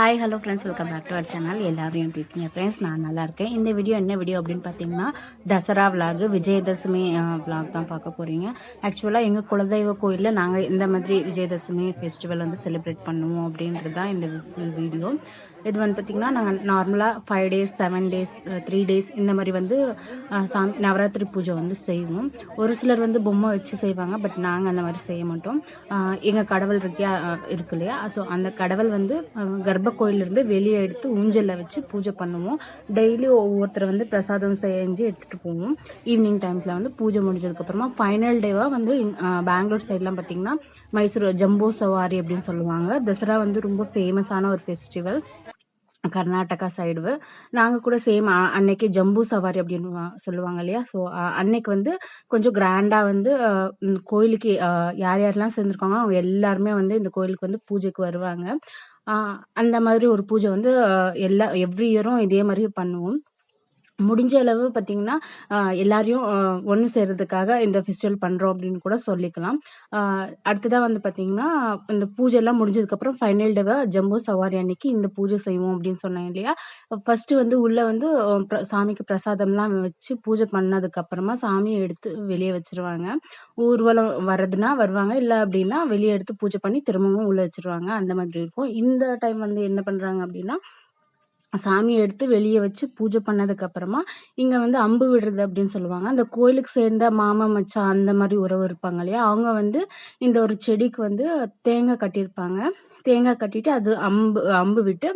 Hi hello friends welcome back to our channel எல்லாரும் எப்படி இருக்கீங்க ஃப்ரெண்ட்ஸ் நான் நல்லா இருக்கேன் இந்த வீடியோ என்ன வீடியோ அப்படின்னு பார்த்தீங்கன்னா தசரா விலாகு விஜயதசமி விலாக் தான் பார்க்க போகிறீங்க ஆக்சுவலாக எங்கள் குலதெய்வ கோயிலில் நாங்கள் இந்த மாதிரி விஜயதசமி ஃபெஸ்டிவல் வந்து செலிப்ரேட் பண்ணுவோம் அப்படின்றது தான் இந்த ஃபுல் வீடியோ இது வந்து பார்த்திங்கன்னா நாங்கள் நார்மலாக five days seven days three days இந்த மாதிரி வந்து uh, சாமி நவராத்திரி பூஜை வந்து செய்வோம். ஒரு சிலர் வந்து பொம்மை வச்சு செய்வாங்க பட் நாங்கள் அந்த மாதிரி செய்ய மாட்டோம். எங்கள் கடவுள் இருக்கியா இருக்கு இல்லையா? ஸோ அந்த கடவுள் வந்து கர்ப்ப கோயிலிருந்து வெளியே எடுத்து ஊஞ்சலில் வச்சு பூஜை பண்ணுவோம். டெய்லி ஒவ்வொருத்தர் வந்து பிரசாதம் செஞ்சு எடுத்துகிட்டு போவோம். ஈவினிங் டைம்ஸில் வந்து பூஜை முடிஞ்சதுக்கப்புறமா ஃபைனல் டேவாக வந்து பெங்களூர் சைட்லாம் பார்த்திங்கன்னா மைசூர் ஜம்போ சவாரி அப்படின்னு சொல்லுவாங்க. தசரா வந்து ரொம்ப ஃபேமஸான ஒரு ஃபெஸ்டிவல் கர்நாடகா சைடு நாங்கள் கூட சேம் அன்னைக்கு ஜம்பு சவாரி அப்படின்னு வா- சொல்லுவாங்க இல்லையா? ஸோ அன்னைக்கு வந்து கொஞ்சம் கிராண்டாக வந்து கோயிலுக்கு யார் யாரெல்லாம் சேர்ந்துருக்காங்களோ அவங்க எல்லாருமே வந்து இந்த கோயிலுக்கு வந்து பூஜைக்கு வருவாங்க. அந்த மாதிரி ஒரு பூஜை வந்து எல்லா எவ்ரி இயரும் இதே மாதிரி பண்ணுவோம். முடிஞ்ச அளவு பார்த்தீங்கன்னா எல்லாரையும் ஒன்று சேர்றதுக்காக இந்த ஃபெஸ்டிவல் பண்ணுறோம் அப்படின்னு கூட சொல்லிக்கலாம். அடுத்ததாக வந்து பார்த்தீங்கன்னா இந்த பூஜைலாம் முடிஞ்சதுக்கப்புறம் ஃபைனல் டேவை ஜம்பு சவாரி அன்னைக்கு இந்த பூஜை செய்வோம் அப்படின்னு சொன்னேன் இல்லையா? ஃபர்ஸ்ட் வந்து உள்ளே வந்து சாமிக்கு பிரசாதம்லாம் வச்சு பூஜை பண்ணதுக்கப்புறமா சாமியை எடுத்து வெளியே வச்சுருவாங்க. ஊர்வலம் வர்றதுனா வருவாங்க இல்லை அப்படின்னா வெளியே எடுத்து பூஜை பண்ணி திரும்பவும் உள்ளே வச்சிருவாங்க. அந்த மாதிரி இருக்கும். இந்த டைம் வந்து என்ன பண்ணுறாங்க அப்படின்னா சாமியை எடுத்து வெளியே வச்சு பூஜை பண்ணதுக்கு அப்புறமா இங்க வந்து அம்பு விடுறது அப்படின்னு சொல்லுவாங்க. அந்த கோயிலுக்கு சேர்ந்த மாமா மச்சான் அந்த மாதிரி உறவு இருப்பாங்க இல்லையா? அவங்க வந்து இந்த ஒரு செடிக்கு வந்து தேங்காய் கட்டியிருப்பாங்க. தேங்காய் கட்டிட்டு அது அம்பு அம்பு விட்டு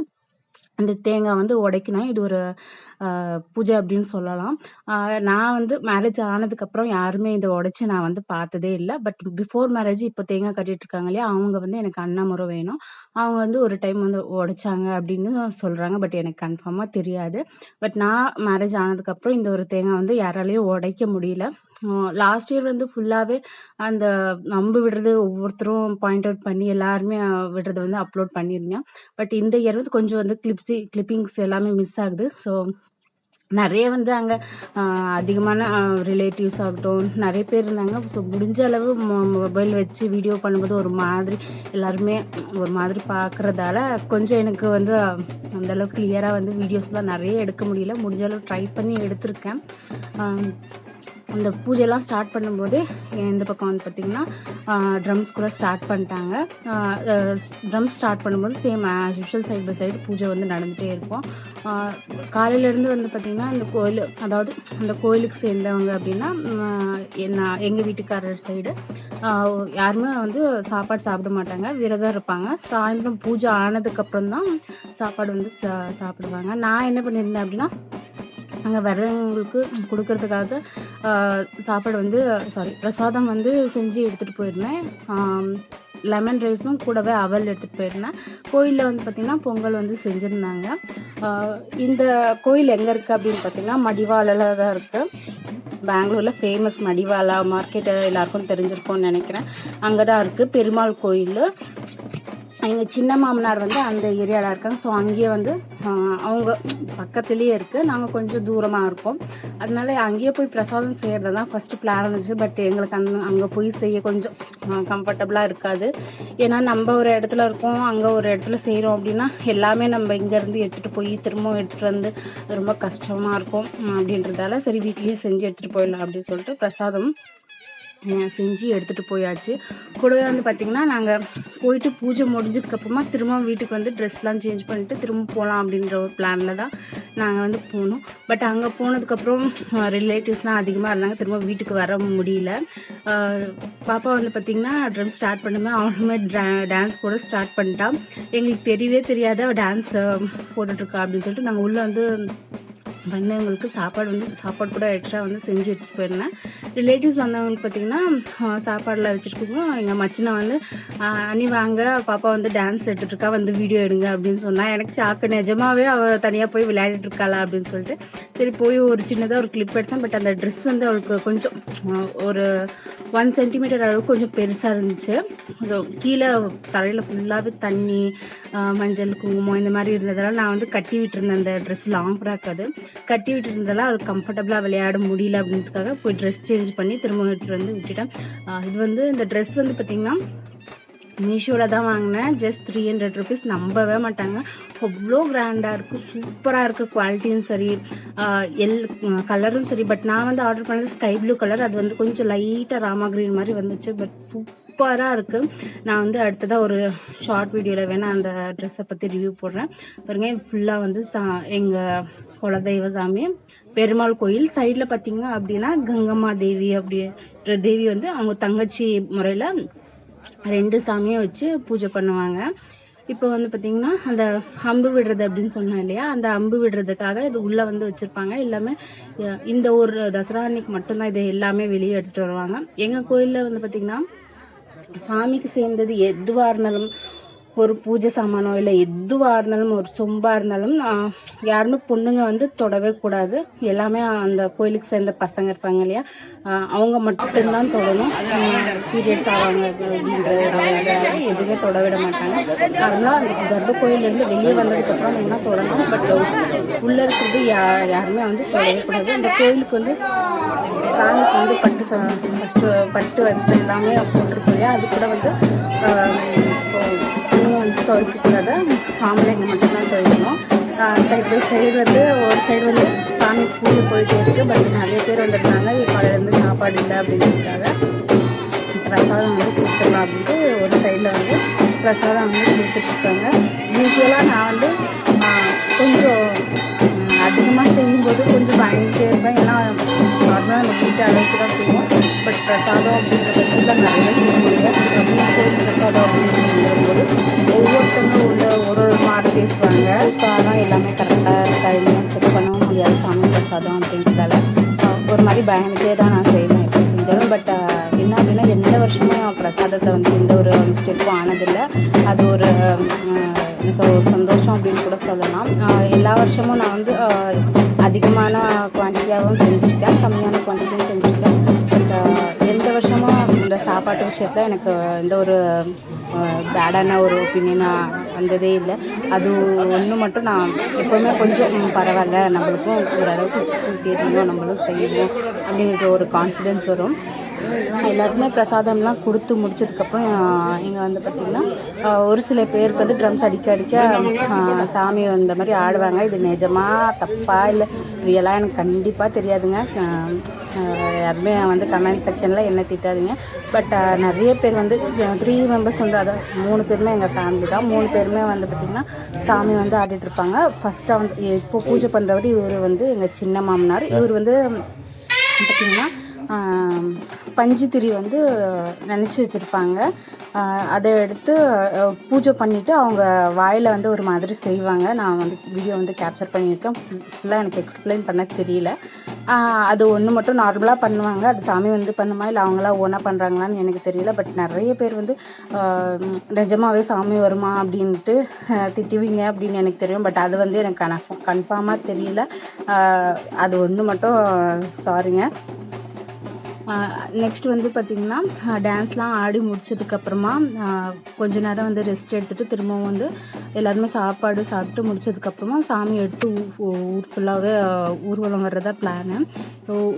இந்த தேங்காய் வந்து உடைக்கணும். இது ஒரு பூஜை அப்படின்னு சொல்லலாம். நான் வந்து மேரேஜ் ஆனதுக்கப்புறம் யாருமே இதை உடைச்சி நான் வந்து பார்த்ததே இல்லை. பட் பிஃபோர் மேரேஜ் இப்போ தேங்காய் கட்டிட்டு இருக்காங்க இல்லையா அவங்க வந்து எனக்கு அண்ணா முறை வேணும். அவங்க வந்து ஒரு டைம் வந்து உடைச்சாங்க அப்படின்னு சொல்கிறாங்க பட் எனக்கு கன்ஃபார்மாக தெரியாது. பட் நான் மேரேஜ் ஆனதுக்கப்புறம் இந்த ஒரு தேங்காய் வந்து யாராலையும் உடைக்க முடியல. லாஸ்ட் இயர் வந்து ஃபுல்லாகவே அந்த அம்பு விடுறது ஒவ்வொருத்தரும் பாயிண்ட் அவுட் பண்ணி எல்லாருமே விடுறத வந்து அப்லோட் பண்ணியிருந்தேன். பட் இந்த இயர் வந்து கொஞ்சம் வந்து கிளிப்ஸி கிளிப்பிங்ஸ் எல்லாமே மிஸ் ஆகுது. ஸோ நிறைய வந்து அங்கே அதிகமான ரிலேட்டிவ்ஸ் ஆகட்டும் நிறைய பேர் இருந்தாங்க. ஸோ முடிஞ்ச அளவு மொபைல் வச்சு வீடியோ பண்ணும்போது ஒரு மாதிரி எல்லாருமே ஒரு மாதிரி பார்க்குறதால கொஞ்சம் எனக்கு வந்து அந்தளவுக்கு கிளியராக வந்து வீடியோஸ்லாம் நிறைய எடுக்க முடியல. முடிஞ்ச அளவு ட்ரை பண்ணி எடுத்திருக்கேன். அந்த பூஜைலாம் ஸ்டார்ட் பண்ணும்போதே இந்த பக்கம் வந்து பார்த்திங்கன்னா ட்ரம்ஸ் கூட ஸ்டார்ட் பண்ணிட்டாங்க. ட்ரம்ஸ் ஸ்டார்ட் பண்ணும்போது same as usual side by side பூஜை வந்து நடந்துகிட்டே இருக்கும். காலையிலேருந்து வந்து பார்த்திங்கன்னா அந்த கோயில் அதாவது அந்த கோயிலுக்கு சேர்ந்தவங்க அப்படின்னா நான் எங்கள் வீட்டுக்காரர் சைடு யாருமே வந்து சாப்பாடு சாப்பிட மாட்டாங்க. விரதம் இருப்பாங்க. சாயந்தரம் பூஜை ஆனதுக்கப்புறம் தான் சாப்பாடு வந்து சா சாப்பிடுவாங்க. நான் என்ன பண்ணியிருந்தேன் அப்படின்னா அங்கே வர்றவங்களுக்கு கொடுக்கறதுக்காக சாப்பாடு வந்து சாரி பிரசாதம் வந்து செஞ்சு எடுத்துகிட்டு போயிருந்தேன். லெமன் ரைஸும் கூடவே அவல் எடுத்துகிட்டு போயிருந்தேன். கோயிலில் வந்து பார்த்திங்கன்னா பொங்கல் வந்து செஞ்சுருந்தாங்க. இந்த கோயில் எங்கே இருக்குது அப்படின்னு பார்த்திங்கன்னா மடிவாளில் தான் இருக்குது பெங்களூரில் ஃபேமஸ் மடிவாலா மார்க்கெட்டு எல்லாருக்கும் தெரிஞ்சிருக்கும்னு நினைக்கிறேன். அங்கே தான் இருக்குது பெருமாள் கோயில். எங்கள் சின்ன மாமனார் வந்து அந்த ஏரியாவில் இருக்காங்க. ஸோ அங்கேயே வந்து அவங்க பக்கத்துலேயே இருக்குது நாங்கள் கொஞ்சம் தூரமாக இருக்கோம். அதனால அங்கேயே போய் பிரசாதம் செய்கிறது தான் ஃபஸ்ட்டு பிளான் இருந்துச்சு. பட் எங்களுக்கு அந் அங்கே போய் செய்ய கொஞ்சம் கம்ஃபர்டபுளாக இருக்காது. ஏன்னா நம்ம ஒரு இடத்துல இருக்கோம். அங்கே ஒரு இடத்துல செய்கிறோம் அப்படின்னா எல்லாமே நம்ம இங்கேருந்து எடுத்துகிட்டு போய் திரும்பவும் எடுத்துகிட்டு வந்து ரொம்ப கஷ்டமாக இருக்கும் அப்படின்றதால சரி வீட்லேயே செஞ்சு எடுத்துகிட்டு போயிடலாம் அப்படின்னு சொல்லிட்டு பிரசாதம் செஞ்சு எடுத்துகிட்டு போயாச்சு. கூடவே வந்து பார்த்திங்கன்னா நாங்கள் போயிட்டு பூஜை முடிஞ்சதுக்கப்புறமா திரும்ப வீட்டுக்கு வந்து ட்ரெஸ்லாம் சேஞ்ச் பண்ணிட்டு திரும்ப போகலாம் அப்படின்ற ஒரு பிளானில் தான் நாங்கள் வந்து போனோம். பட் அங்கே போனதுக்கப்புறம் ரிலேட்டிவ்ஸ்லாம் அதிகமாக இருந்தாங்க. திரும்ப வீட்டுக்கு வர முடியல. பாப்பா வந்து பார்த்திங்கன்னா ட்ரம் ஸ்டார்ட் பண்ணுமே அவளுமே டான்ஸ் போட ஸ்டார்ட் பண்ணிட்டான் எங்களுக்கு தெரியவே தெரியாத. டான்ஸ் போட்டுட்ருக்கா அப்படின்னு சொல்லிட்டு நாங்கள் உள்ளே வந்து வந்தவங்களுக்கு சாப்பாடு வந்து சாப்பாடு கூட எக்ஸ்ட்ரா வந்து செஞ்சு எடுத்துகிட்டு போயிருந்தேன் ரிலேட்டிவ்ஸ் வந்தவங்களுக்கு பார்த்தீங்கன்னா சாப்பாடெலாம் வச்சுருக்கோம் எங்கள் மச்சினை வந்து அணி வாங்க பாப்பா வந்து டான்ஸ் எடுத்துகிட்ருக்கா வந்து வீடியோ எடுங்க அப்படின்னு சொன்னால் எனக்கு ஷாக்கு நிஜமாகவே அவள் தனியாக போய் விளையாடிட்டு இருக்காளா? அப்படின்னு சொல்லிட்டு சரி போய் ஒரு சின்னதாக ஒரு கிளிப் எடுத்தேன். பட் அந்த ட்ரெஸ் வந்து அவளுக்கு கொஞ்சம் ஒரு ஒன் சென்டிமீட்டர் அளவுக்கு கொஞ்சம் பெருசாக இருந்துச்சு. ஸோ கீழே தரையில் ஃபுல்லாகவே தண்ணி மஞ்சள் குங்குமம் இந்த மாதிரி இருந்ததால் நான் வந்து கட்டி விட்டுருந்தேன் அந்த ட்ரெஸ் லாங் ஃப்ராக் அது. கட்டி விட்டுருந்ததால அவளுக்கு கம்ஃபர்டபுளாக விளையாட முடியல அப்படின்றதுக்காக போய் ட்ரெஸ் சேஞ்ச் பண்ணி திரும்ப எடுத்துகிட்டு வந்து விட்டுட்டேன். இது வந்து இந்த ட்ரெஸ் வந்து பார்த்திங்கன்னா மீஷோவில் தான் வாங்கினேன். ஜஸ்ட் த்ரீ ஹண்ட்ரட் ருபீஸ் நம்பவே மாட்டாங்க. அவ்வளோ கிராண்டாக இருக்குது சூப்பராக இருக்குது குவாலிட்டியும் சரி. எல் கலரும் சரி. பட் நான் வந்து ஆர்டர் பண்ணது ஸ்கை ப்ளூ கலர் அது வந்து கொஞ்சம் லைட்டாக ராமா கிரீன் மாதிரி வந்துச்சு. பட் சூப்பராக இருக்குது நான் வந்து அடுத்ததாக ஒரு ஷார்ட் வீடியோவில் வேணால் அந்த ட்ரெஸ்ஸை பற்றி ரிவ்யூ போடுறேன். பாருங்க ஃபுல்லாக வந்து சா எங்கள் குலதெய்வ சாமி பெருமாள் கோயில் சைடில் பார்த்தீங்க அப்படின்னா கங்கம்மா தேவி அப்படின்ற தேவி வந்து அவங்க தங்கச்சி முறையில் ரெண்டு சாமியும் வச்சு பூஜை பண்ணுவாங்க. இப்போ வந்து பார்த்தீங்கன்னா அந்த அம்பு விடுறது அப்படின்னு சொன்னேன் இல்லையா? அந்த அம்பு விடுறதுக்காக இது உள்ளே வந்து வச்சுருப்பாங்க. எல்லாமே இந்த ஒரு தசரா அன்னைக்கு மட்டும்தான் இதை எல்லாமே வெளியே எடுத்துகிட்டு வருவாங்க. எங்கள் கோயிலில் வந்து பார்த்திங்கன்னா சாமிக்கு சேர்ந்தது எதுவாக இருந்தாலும் ஒரு பூஜை சாமானோ இல்லை எதுவாக இருந்தாலும் ஒரு சொம்பாக இருந்தாலும் யாருமே பொண்ணுங்க வந்து தொடவே கூடாது. எல்லாமே அந்த கோயிலுக்கு சேர்ந்த பசங்க இருப்பாங்க இல்லையா? அவங்க மட்டும்தான் தொடணும். பீரியட்ஸ் ஆவாங்க எதுவுமே தொட விட மாட்டாங்க. அதனால் அந்த கர்ப்ப கோயிலேருந்து வெளியே வந்ததுக்கப்புறம் வேணா தொடணும்? பட் உள்ளே இருக்கிறது யா யாருமே வந்து தொடவே கூடாது. அந்த கோயிலுக்கு வந்து சாமிக்கு வந்து பட்டு சா ஃபஸ்ட்டு பட்டு வஸ்திரம் எல்லாமே போட்டிருக்கோம் இல்லையா? அது கூட வந்து துவைக்கக்கூடாது ஆம்பளைங்க மட்டும்தான் துவைக்கணும். சைடு பை சைடு வந்து ஒரு சைடு வந்து சாமி பூஜை போயிட்டு இருக்குது பட் நிறைய பேர் வந்திருந்தாங்க காலையிலேருந்து சாப்பாடு இல்லை அப்படின்றதுக்காக. பிரசாதம் வந்து கொடுத்துடலாம் அப்படின்ட்டு ஒரு சைடில் வந்து பிரசாதம் வந்து கொடுத்துட்ருக்காங்க யூஸ்வலாக நான் வந்து கொஞ்சம் அதிகமாக செய்யும்போது கொஞ்சம் பயந்துட்டே இருப்பேன். ஏன்னா நார்மலாக நம்ம வீட்டு அளவுக்கு தான் செய்வோம். பட் பிரசாதம் அப்படின்ற பட்சத்தில் நிறைய செய்ய முடியும் அப்படின்னு கோயில் பிரசாதம் அப்படிங்கும்போது ஒவ்வொருத்தவங்க உள்ள ஒரு ஒரு மாதிரி பேசுவாங்க. இப்போ தான் எல்லாமே கரெக்டாக டைம்லாம் செக் பண்ணவும் முடியாது. சாமி பிரசாதம் அப்படின்றதால. ஒரு மாதிரி பயந்துட்டே தான் நான் செய்வேன் எப்போ செஞ்சாலும். பட் என்ன அப்படின்னா எந்த வருஷமும் பிரசாதத்தை வந்து எந்த ஒரு மிஸ்டேக்கும் ஆனதில்லை. அது ஒரு ஸோ சந்தோஷம் அப்படின்னு கூட சொல்லலாம். எல்லா வருஷமும் நான் வந்து அதிகமான குவான்டிட்டியாகவும் செஞ்சுருக்கேன். கம்மியான குவான்டிட்டியும் செஞ்சுருக்கேன். பட் எந்த வருஷமும் இந்த சாப்பாட்டு விஷயத்தில் எனக்கு எந்த ஒரு பேடான ஒரு ஒப்பீனியனாக வந்ததே இல்லை. அது ஒன்று மட்டும் நான் எப்போவுமே கொஞ்சம் பரவாயில்ல. நம்மளுக்கும் ஓரளவுக்கு தெரியும் நம்மளும் செய்வோம் அப்படிங்கிற ஒரு கான்ஃபிடென்ஸ் வரும். எல்லாருக்குமே பிரசாதம்லாம் கொடுத்து முடிச்சதுக்கப்புறம் இங்கே வந்து பார்த்திங்கன்னா ஒரு சில பேருக்கு வந்து ட்ரம்ஸ் அடிக்க அடிக்க சாமி வந்த மாதிரி ஆடுவாங்க. இது நிஜமாக தப்பா இல்லை? ரியலாக எனக்கு கண்டிப்பாக தெரியாதுங்க. யாருமே வந்து கமெண்ட் செக்ஷனில் என்ன திட்டாதுங்க. பட் நிறைய பேர் வந்து த்ரீ மெம்பர்ஸ் வந்து அதான் மூணு பேருமே எங்கள் ஃபேமிலி தான். மூணு பேருமே வந்து பார்த்திங்கன்னா சாமி வந்து ஆடிட்டு இருப்பாங்க. ஃபஸ்ட்டாக வந்து இப்போ பூஜை பண்ணுறவர் இவர் வந்து எங்கள் சின்ன மாமனார். இவர் வந்து பார்த்திங்கன்னா பஞ்சுத்திரி பஞ்சு வந்து நினச்சி வச்சுருப்பாங்க. அதை எடுத்து பூஜை பண்ணிவிட்டு அவங்க வாயில் வந்து ஒரு மாதிரி செய்வாங்க. நான் வந்து வீடியோ வந்து கேப்சர் பண்ணியிருக்கேன். ஃபுல்லாக எனக்கு எக்ஸ்பிளைன் பண்ண தெரியல. அது ஒன்று மட்டும் நார்மலாக பண்ணுவாங்க. அது சாமி வந்து பண்ணுமா? இல்லை அவங்களா ஓனாக பண்ணுறாங்களான்னு எனக்கு தெரியல. பட் நிறைய பேர் வந்து நிஜமாகவே சாமி வருமா அப்படின்ட்டு திட்டுவீங்க அப்படின்னு எனக்கு தெரியும். பட் அது வந்து எனக்கு கன்ஃபார்ம் கன்ஃபார்மாக தெரியல. அது ஒன்று மட்டும் சாரிங்க நெக்ஸ்ட் வந்து பார்த்திங்கன்னா டான்ஸ்லாம் ஆடி முடிச்சதுக்கப்புறமா கொஞ்ச நேரம் வந்து ரெஸ்ட் எடுத்துகிட்டு திரும்பவும் வந்து எல்லாருமே சாப்பாடு சாப்பிட்டு முடிச்சதுக்கப்புறமா சாமி எடுத்து ஊர் ஃபுல்லாகவே ஊர்வலம் வர்றதா பிளானு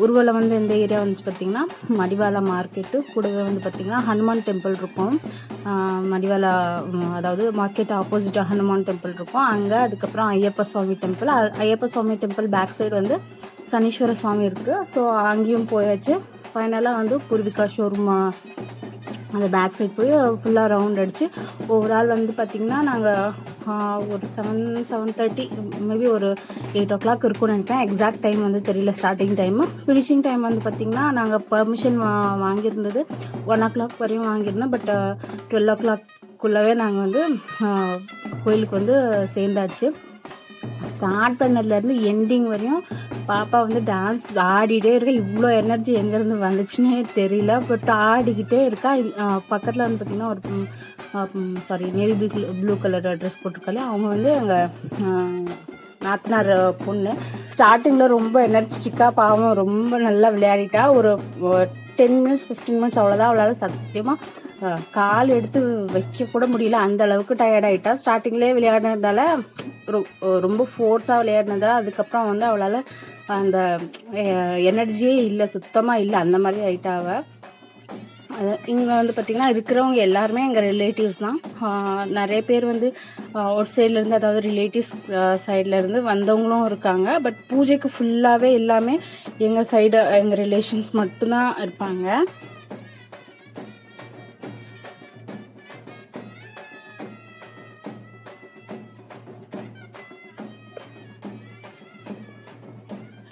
ஊர்வலம் வந்து எந்த ஏரியா வந்துச்சு பார்த்திங்கன்னா மடிவாலா மார்க்கெட்டு கூடவே வந்து பார்த்திங்கன்னா ஹனுமான் டெம்பிள் இருக்கும். மடிவாலா அதாவது மார்க்கெட் ஆப்போசிட்டாக ஹனுமான் டெம்பிள் இருக்கும். அங்கே அதுக்கப்புறம் Ayyappa Swami temple Ayyappa Swami temple back side வந்து சனீஸ்வர சுவாமி இருக்குது ஸோ அங்கேயும் போயாச்சு. ஃபைனலாக வந்து பூர்விகா ஷோரூம் அந்த பேக் சைட் போய் ஃபுல்லாக ரவுண்ட் அடித்து ஓவரால் வந்து பார்த்திங்கன்னா நாங்கள் ஒரு செவன் செவன் தேர்ட்டி மேபி ஒரு எயிட் ஓ கிளாக் இருக்கும்னு நினைக்கிறேன். எக்ஸாக்ட் டைம் வந்து தெரியல ஸ்டார்டிங் டைமு ஃபினிஷிங் டைம் வந்து பார்த்திங்கன்னா நாங்கள் பர்மிஷன் வா வாங்கியிருந்தது. ஒன் ஓ கிளாக் வரையும் வாங்கியிருந்தோம். பட் டுவெல் ஓ கிளாக்குள்ளவே நாங்கள் வந்து கோயிலுக்கு வந்து சேர்ந்தாச்சு. ஸ்டார்ட் பண்ணதுலேருந்து எண்டிங் வரையும் பாப்பா வந்து டான்ஸ் ஆடிட்டே இருக்கா. இவ்வளோ எனர்ஜி எங்கேருந்து வந்துச்சுன்னே தெரியல. பட் ஆடிக்கிட்டே இருக்கா. பக்கத்தில் வந்து பார்த்திங்கன்னா ஒரு sorry navy blue blue colour dress போட்டிருக்காலே அவங்க வந்து அங்கே நாத்தனார் பொண்ணு. ஸ்டார்டிங்கில் ரொம்ப எனர்ஜெட்டிக்காக பாவம் ரொம்ப நல்லா விளையாடிட்டா. ஒரு டென் மினிட்ஸ் ஃபிஃப்டீன் மினிட்ஸ் அவ்வளோதான் அவளால் சத்தியமாக கால் எடுத்து வைக்க கூட முடியல. அந்த அளவுக்கு டயர்ட் ஆகிட்டா ஸ்டார்டிங்லேயே விளையாடினதால ரொ- ரொம்ப ஃபோர்ஸாக விளையாடினதால அதுக்கப்புறம் வந்து அவளால் அந்த எனர்ஜியே இல்லை சுத்தமாக இல்லை அந்த மாதிரி ஆயிட்டா இங்கே வந்து பார்த்திங்கன்னா இருக்கிறவங்க எல்லாருமே எங்கள் ரிலேட்டிவ்ஸ் தான். நிறைய பேர் வந்து அவுட் சைட்லேருந்து அதாவது ரிலேட்டிவ்ஸ் சைட்லேருந்து வந்தவங்களும் இருக்காங்க. பட் பூஜைக்கு ஃபுல்லாகவே எல்லாமே எங்கள் சைடு எங்கள் ரிலேஷன்ஸ் மட்டும்தான் இருப்பாங்க.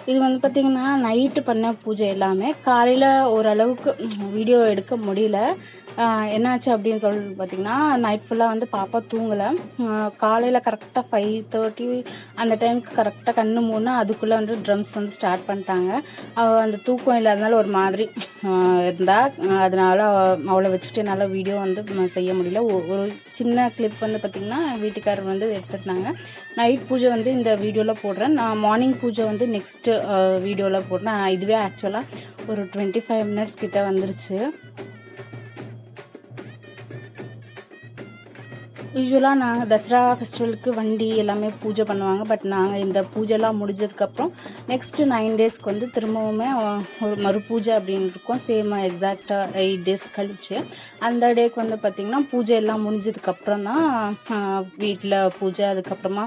இது வந்து பார்த்திங்கன்னா நைட்டு பண்ண பூஜை எல்லாமே. காலையில் ஓரளவுக்கு வீடியோ எடுக்க முடியல. என்னாச்சு அப்படின்னு சொல்லி பார்த்தீங்கன்னா நைட் ஃபுல்லாக வந்து பாப்பா தூங்கலை. காலையில் கரெக்டாக ஃபைவ் தேர்ட்டி அந்த டைமுக்கு கரெக்டாக கண்ணு மூணு அதுக்குள்ளே வந்து ட்ரம்ஸ் வந்து ஸ்டார்ட் பண்ணிட்டாங்க. அவள் அந்த தூக்கம் இல்லாதனால ஒரு மாதிரி இருந்தால் அதனால் அவளை வச்சுட்டு என்னால் வீடியோ வந்து செய்ய முடியல. ஒரு சின்ன கிளிப் வந்து பார்த்திங்கன்னா வீட்டுக்காரர் வந்து எடுத்துருந்தாங்க. நைட் பூஜை வந்து இந்த வீடியோவில் போடுறேன். நான் மார்னிங் பூஜை வந்து நெக்ஸ்ட்டு வீடியோவில் போடுறேன். இதுவே ஆக்சுவலாக ஒரு டுவெண்ட்டி ஃபைவ் மினிட்ஸ் கிட்டே வந்துருச்சு. யூஸ்வலாக நாங்கள் தசரா ஃபெஸ்டிவலுக்கு வண்டி எல்லாமே பூஜை பண்ணுவாங்க. பட் நாங்கள் இந்த பூஜைலாம் முடிஞ்சதுக்கப்புறம் நெக்ஸ்ட்டு நைன் டேஸ்க்கு வந்து திரும்பவுமே ஒரு மறு பூஜை அப்படின்னு இருக்கும். சேம் எக்ஸாக்டாக எயிட் டேஸ் கழிச்சு. அந்த டேக்கு வந்து பார்த்திங்கன்னா பூஜை எல்லாம் முடிஞ்சதுக்கப்புறம் தான் வீட்டில் பூஜை. அதுக்கப்புறமா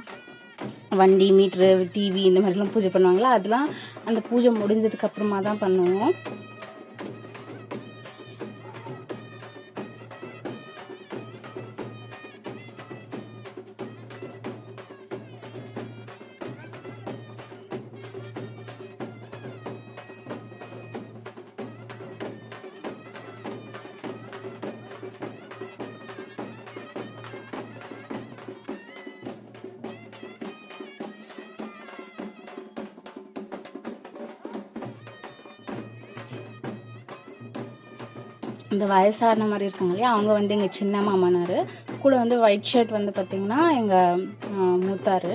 வண்டி மீட்ரு டிவி இந்த மாதிரிலாம் பூஜை பண்ணுவாங்களா? அதெல்லாம் அந்த பூஜை முடிஞ்சதுக்கப்புறமா தான் பண்ணுவோம். இந்த வயசான மாதிரி இருக்காங்க இல்லையா அவங்க வந்து எங்கள் சின்ன மாமனார். கூட வந்து ஒயிட் ஷர்ட் வந்து பார்த்திங்கன்னா எங்கள் மூத்தார்.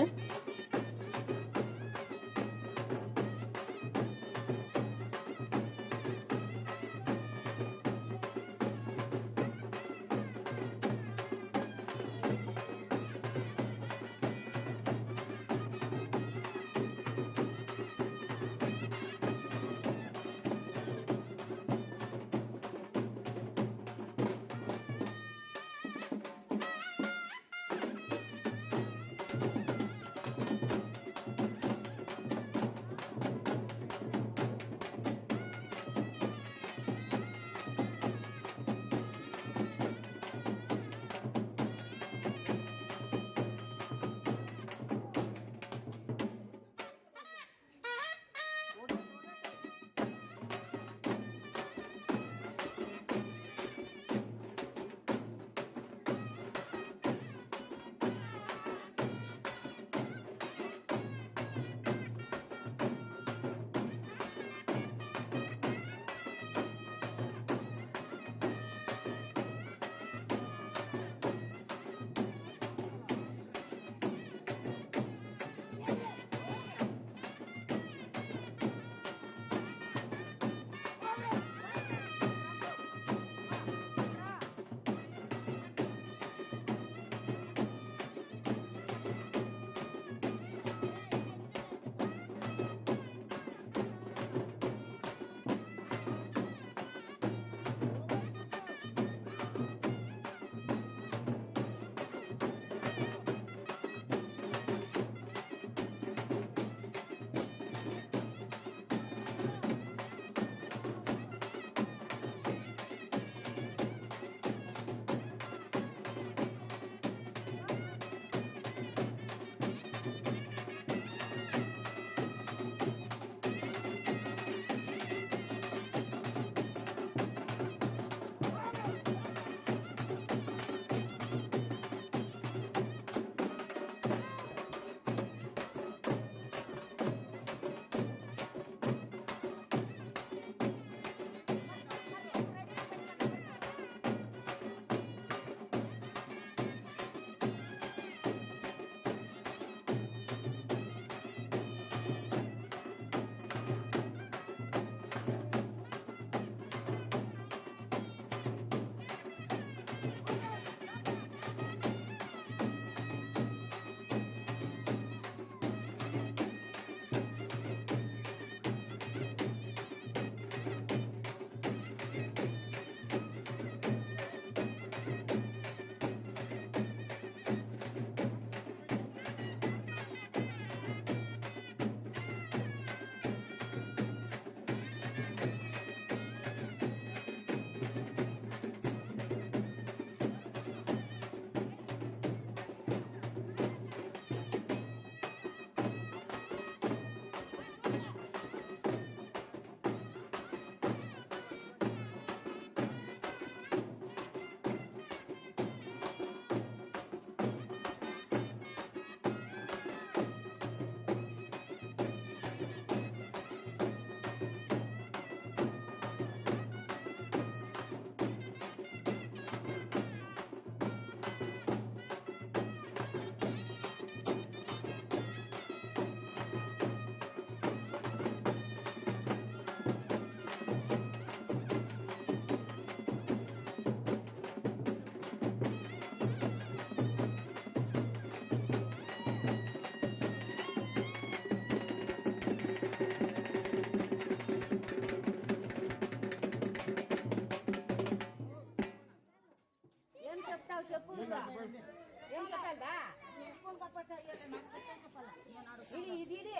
ఇది ఇది ఇది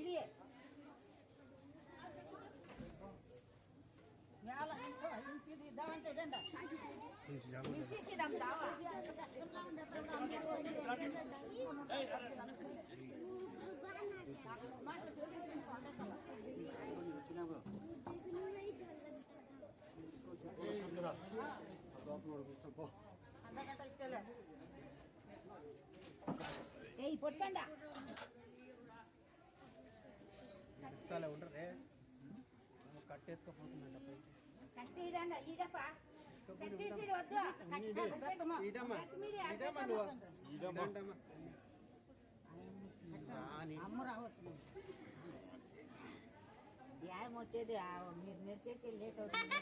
ఇది మేళ ఇది ఏ పొట్టండ ఇస్తాలే ఉండరే కట్టెత్తుకుపోతుందంట పైకి. వ్యాయామం వచ్చేది మీరు మెరిసేకి లేట్ అవుతుంది.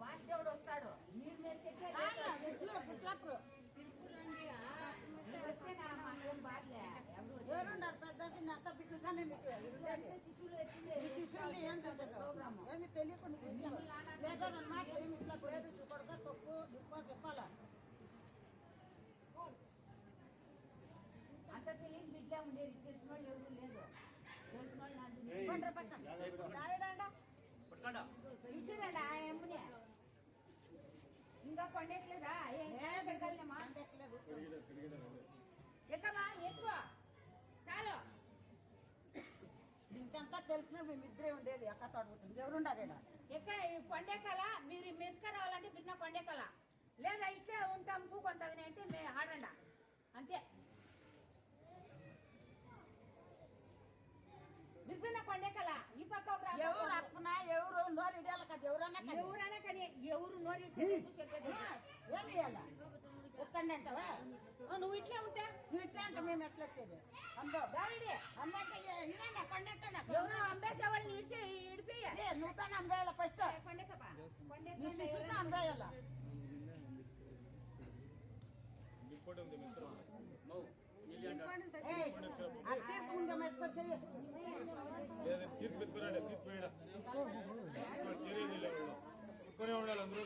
వాసుదేవుడు వస్తాడు మీరు మెరిసెక్కే వస్తే నా మాకేం బాధలే ఎవరు ఎవరుండారు పెద్ద చిన్న అంత బిడ్డగానే నీకు ఉండేది. శిశువులు ఎత్తింది ఈ శిశువులు ఏం చూడదు ఏమి తెలియకుండా చూడాలి. లేదా నా మాట ఏమి ఇట్లా లేదు చూడక తప్పు దుప్ప చెప్పాలా అంత తెలియని బిడ్డ ఉండేది తెలిసిన వాళ్ళు ఎవరు లేదు తెలిసిన వాళ్ళు? ఇచ్చిరండి ఆ ఎమ్మునే ఇంకా ఎక్కడికెళ్ళమా ఎక్కలేదు. ఎక్కమా ఎక్కువ? చాలు. ఇంకంతా తెలిసిన మేమిద్దరే ఉండేది. అక్క తోడుకుంటుంది ఎవరుండారు? ఎక్కడ? ఈ కొండెక్కల మీరు మెసుక రావాలంటే బిన్న కొండెక్కల లేదా ఇట్లే ఉంటాం కొంత అంటే మే ఆడండా? అంతే. బిన్న కొండెక్కల ఈ పక్క ఒక ఆ ఎవరు పక్క ఒక. అప్పనా ఎవరు నోరు ఇడియాలి కదా ఎవరన్నా కదా ఎవరైనా కానీ ఎవరు నోరి చెప్పేది ఏమి ఇయ్యాల ఎక్కండి అంటావా నువ్వు ఇట్లే ఉంటే నువ్వు ఇట్లా అంటే మేము ఎట్లా ఎక్కేది అందో దావిడి అమ్మంటే ఇదండి అక్కడ ఎక్కండి ఎవరో అంబేసే వాళ్ళని ఇడిచి ఇడిపియ్య నువ్వు తాను అంబేయాల ఫస్ట్ కొండెక్కపా నీ కొండెక్క శిశువుతో అంబేయాల ఏయ్, అట్టే ముందు మెత్త చెయ్యి తీర్పు ఎత్తుకురాడు తీర్పు చర్య ఉండాలి అందరూ